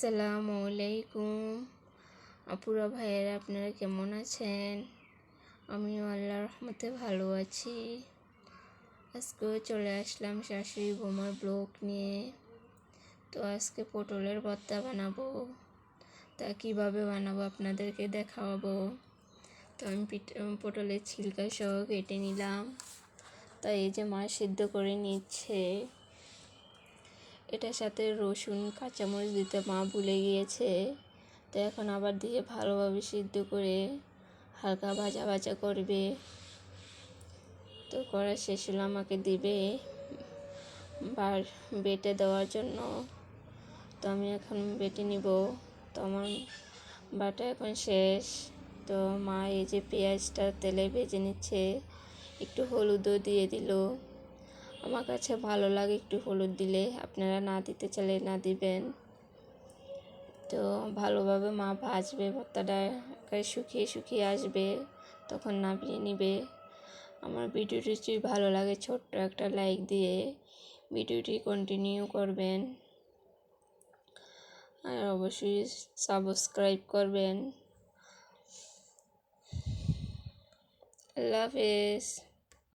আসসালামু আলাইকুম। আপুরা ভাইয়েরা, আপনারা কেমন আছেন? আমিও আল্লাহ রহমতে ভালো আছি। আজকেও চলে আসলাম শাশুড়ি বোমার ব্লগ নিয়ে। তো আজকে পটলের ভর্তা বানাবো। তা কীভাবে বানাবো আপনাদেরকে দেখাবো। তো আমি পটলের ছিলকা সহ কেটে নিলাম। তা এই যে মা সিদ্ধ করে নিচ্ছে। এটার সাথে রসুন, কাঁচামরিচ দিতে মা ভুলে গিয়েছে। তো এখন আবার দিয়ে ভালোভাবে সিদ্ধ করে হালকা ভাজা ভাজা করবে। তো করা শেষ হলে আমাকে দিবে বার বেটে দেওয়ার জন্য। তো আমি এখন বেটে নিব। তো আমার বাটা এখন শেষ। তো মা এই যে পেঁয়াজটা তেলে ভেজে নিচ্ছে, একটু হলুদও দিয়ে দিল। আমার কাছে ভালো লাগে একটু হলুদ দিলে। আপনারা না দিতে চাইলে না দিবেন। তো ভালোভাবে মা ভাজবে, ভর্তাটা একেবারে শুকিয়ে শুকিয়ে আসবে, তখন নামিয়ে নিবে। আমার ভিডিওটি যদি ভালো লাগে, ছোট্ট একটা লাইক দিয়ে ভিডিওটি কন্টিনিউ করবেন। আর অবশ্যই সাবস্ক্রাইব করবেন। আল্লাহ হাফেজ।